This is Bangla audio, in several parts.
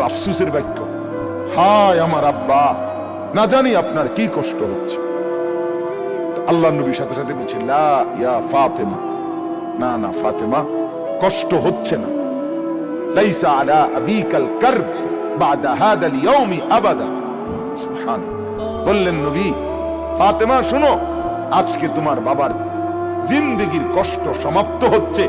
আফসুসের বাক্য। হায় আমার আব্বা, না জানি আপনার কি কষ্ট হচ্ছে। আল্লাহ সাথে সাথে ইয়া ফাতেমা। না না, ফাতেমা, কষ্ট হচ্ছে না। বললেন শোনো, আজকে তোমার বাবার জিন্দেগির কষ্ট সমাপ্ত হচ্ছে।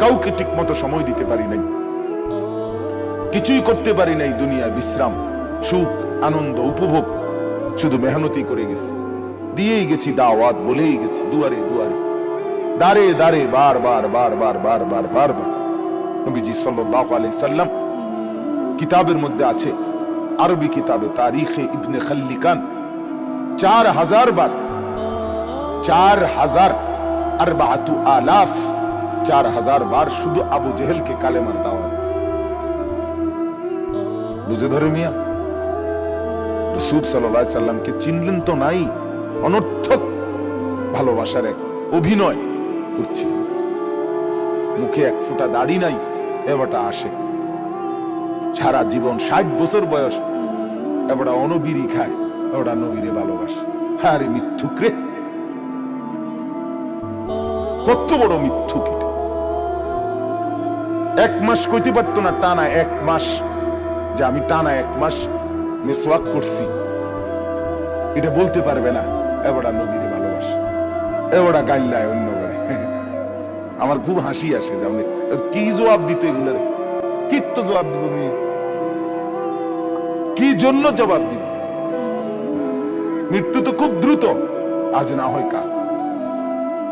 কাউকে ঠিক মতো সময় দিতে পারি নাই। কিছুই করতে পারি নাই দুনিয়ায়। বিশ্রাম, সুখ, আনন্দ, উপভোগ, শুধু মেহনতি করে গেছি। দিয়েই গেছি দাওয়াত, বলেই গেছি, দুয়ারে দুয়ারে। দাঁড়ে দাঁড়ে, বার বার বার বার বার বার বার বার। নবীজি সাল্লাল্লাহু আলাইহি সাল্লাম কিতাবের মধ্যে আছে, আরবি কিতাবে, তারিখে ইবনে খাল্লিকান, চার হাজার বার, চার হাজার আরবাআতু আলাফ চার হাজার বার শুধু আবু জেহেলকে কালেমার দাওয়াত। বুঝে ধরে মিয়া সাল্লাহ সাল্লামকে চিনলেন তো নাই, অনর্থক ভালোবাসার এক অভিনয় করছে। মুখে এক ফোঁটা দাড়ি নাই, এবারটা আসে। সারা জীবন ষাট বছর বয়স, এবারটা অনবিরি খায়, এবারটা নবীরে ভালোবাসে। আরে মিথ্যুক রে। কত বড় মিথ্যুক এটা। এক মাস কইতে পারতো না, টানা এক মাস। যে আমি টানা এক মাস মেসওয়াক করছি। এটা বলতে পারবে না, এবারটা নবীরে ভালোবাসে। এবারটা গাইল্লায় অন্য করে আমার খুব হাসি আসে যেমন কি জবাব দিত এগুলোর? কি তো জবাব দিব আমি? কি জন্য জবাব দিব? মৃত্যু তো খুব দ্রুত, আজ না হয় কাল।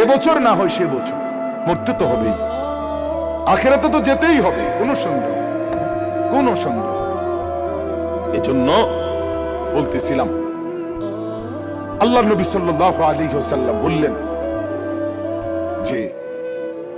এবছর না হয় সে বছর। মরতে তো হবেই। আখেরাতে তো যেতেই হবে, কোনো সন্দেহ কোনো সন্দেহ। এজন্য বলতেছিলাম আল্লাহ নবী সাল্লাল্লাহু আলাইহি ওয়াসাল্লাম বললেন যে,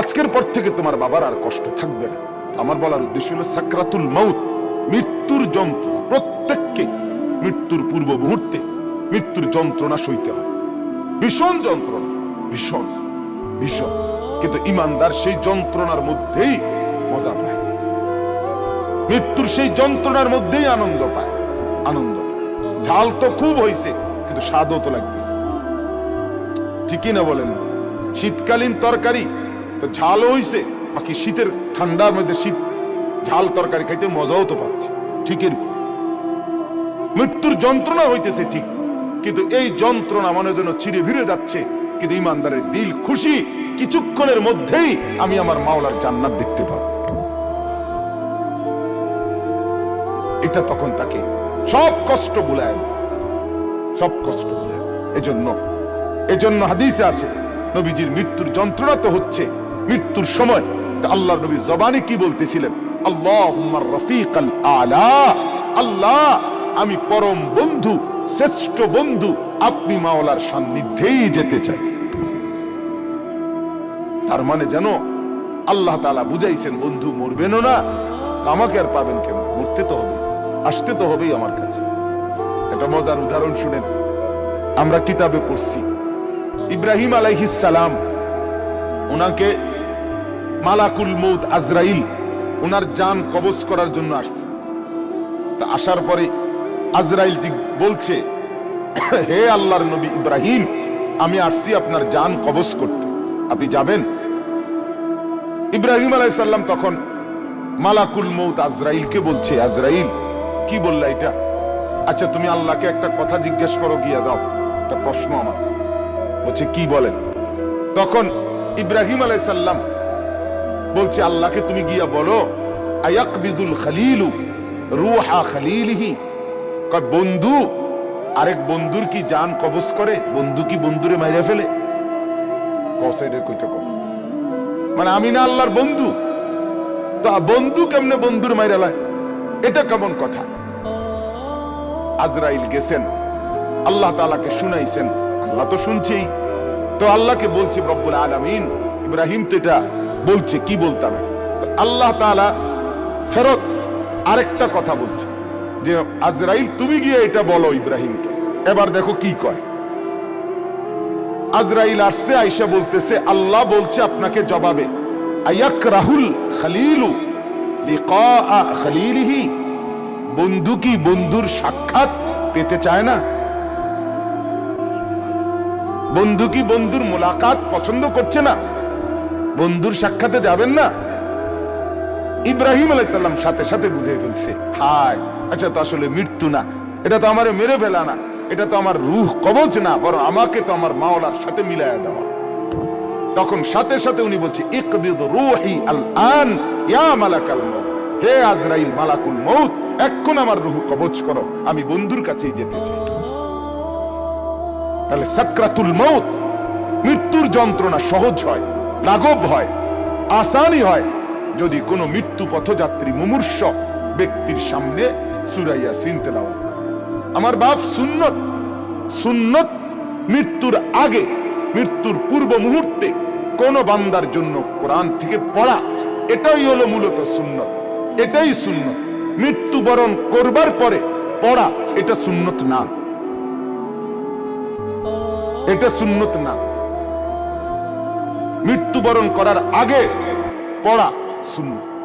আজকের পর থেকে তোমার বাবার আর কষ্ট থাকবে না। আমার বলার উদ্দেশ্য হলো সাকরাতুল মউত, মৃত্যুর যন্ত্রণা, প্রত্যেককে মৃত্যুর পূর্ব মুহূর্তে মৃত্যুর যন্ত্রণা সইতে হয়। ভীষণ যন্ত্রণা, ভীষণ ভীষণ। কিন্তু ইমানদার সেই যন্ত্রণার মধ্যেই মজা পায়। মৃত্যুর সেই যন্ত্রণার মধ্যেই আনন্দ পায়। আনন্দ। ঝাল তো খুব হয়েছে কিন্তু স্বাদও তো লাগতেছে। ঠিকই না বলেন, শীতকালীন তরকারি তো ঝালও হইছে, বাকি শীতের ঠান্ডার মধ্যে শীত, ঝাল তরকারি খাইতে মজাও তো পাচ্ছে। ঠিকের মৃত্যুর যন্ত্রণা হইতেছে ঠিক, কিন্তু এই যন্ত্রণা মনে যেন চিরে ভিড়ে যাচ্ছে, কিন্তু ইমানদারের দিল খুশি কিছুক্ষণের মধ্যেই আমি আমার মাওলার জান্নাত দেখতে পাবো। এটা তখন তাকে সব কষ্ট বুলায় দেয়। সব কষ্ট বুলায় এজন্য এজন্য হাদিসে আছে, নবীজির মৃত্যুর যন্ত্রণা তো হচ্ছে, মৃত্যুর সময়। আল্লাহর নবী জবানে কি বলতেছিলেন? আল্লাহ রফিক আলা। আল্লাহ, আমি পরম বন্ধু, শ্রেষ্ঠ বন্ধু, আপনি মাওলার সান্নিধ্যেই যেতে চাই। তার মানে যেন আল্লাহ তালা বুঝাইছেন, বন্ধু, মরবেনও না, আমাকে আর পাবেন কেন মরতে তো হবে, আসতে তো হবেই আমার কাছে। একটা মজার উদাহরণ শুনেন। আমরা কিতাবে পড়ছি, ইব্রাহিম সালাম, ওনাকে মালাকুল মৌদ আজরাইল, ওনার জান কবজ করার জন্য আসছে। তা আসার পরে আজরাইল বলছে, হে আল্লাহর নবী ইব্রাহিম, আমি আসছি আপনার জান কবজ করতে। আপনি যাবেন? ইব্রাহিম আলাইসাল্লাম তখন, মালাকুল মৌত আজরাইলকে বলছে, আজরাইল, কি বললা এটা? আচ্ছা তুমি আল্লাহকে একটা কথা জিজ্ঞেস করো, গিয়া যাও। একটা প্রশ্ন আমার। বলছে, কি বলেন? তখন ইব্রাহিম আলাইসাল্লাম বলছে, আল্লাহকে তুমি গিয়া বলো, আয়াকবিজুল খালিলু রুহা খালিলিহি। বন্ধু, আরেক বন্ধুর কি জান কবজ করে? বন্ধু কি বন্ধুরে মাইরা ফেলে? কসাইডে কইতে কর মানে আমি না আল্লাহর বন্ধু। তো বন্ধু কেমনে বন্ধুর মাইরা লয়? এটা কেমন কথা? আজরাইল গেছেন, আল্লাহ তালাকে শুনাইছেন, আল্লাহ তো শুনছেই। তো আল্লাহকে বলছে, রব্বুল আলামিন। ইব্রাহিম তো এটা বলছে, কি বলতাম আল্লাহ তাআলা ফেরত আরেকটা কথা বলছে, যে আজরাইল তুমি গিয়ে এটা বলো ইব্রাহিমকে। এবার দেখো কি কয়। আজরাইল আসছে, আইসা বলতেছে, আল্লাহ বলছে আপনাকে জবাবে। বন্ধু কি বন্ধুর সাক্ষাৎ পেতে চায় না? বন্ধু কি বন্ধুর মোলাকাত পছন্দ করছে না? বন্ধুর সাক্ষাতে যাবেন না? ইব্রাহিম আলাইসাল্লাম সাথে সাথে বুঝে ফেলছে, হায় আচ্ছা তো আসলে মৃত্যু না, এটা তো আমার মেরে ফেলা না। এটা তো আমার রুহ কবচ না, বরং আমাকে তো আমার মাওলার সাথে মিলাইয়া দেওয়া। তখন সাথে সাথে উনি বলছে, ইকবিদ রুহি আল আন ইয়া মালাকাল হে আজরাইল মালাকুল মউত এখন আমার রুহ কবচ করো, আমি বন্ধুর কাছেই যেতে চাই। তাহলে সাকরাতুল মউত, মৃত্যুর যন্ত্রণা সহজ হয় লাঘব হয়, আসানি হয়, যদি কোনো মৃত্যু পথযাত্রী মুমূর্ষ ব্যক্তির সামনে সুরাইয়া সিন সিনতে আমার বাপ সুন্নত সুন্নত মৃত্যুর আগে, মৃত্যুর পূর্ব মুহূর্তে কোন বান্দার জন্য কোরআন থেকে পড়া, এটাই হলো মূলত সুন্নত, এটাই সুন্নত। মৃত্যুবরণ করবার পরে পড়া, এটা সুন্নত না। এটা সুন্নত না। মৃত্যুবরণ করার আগে পড়া সুন্নত।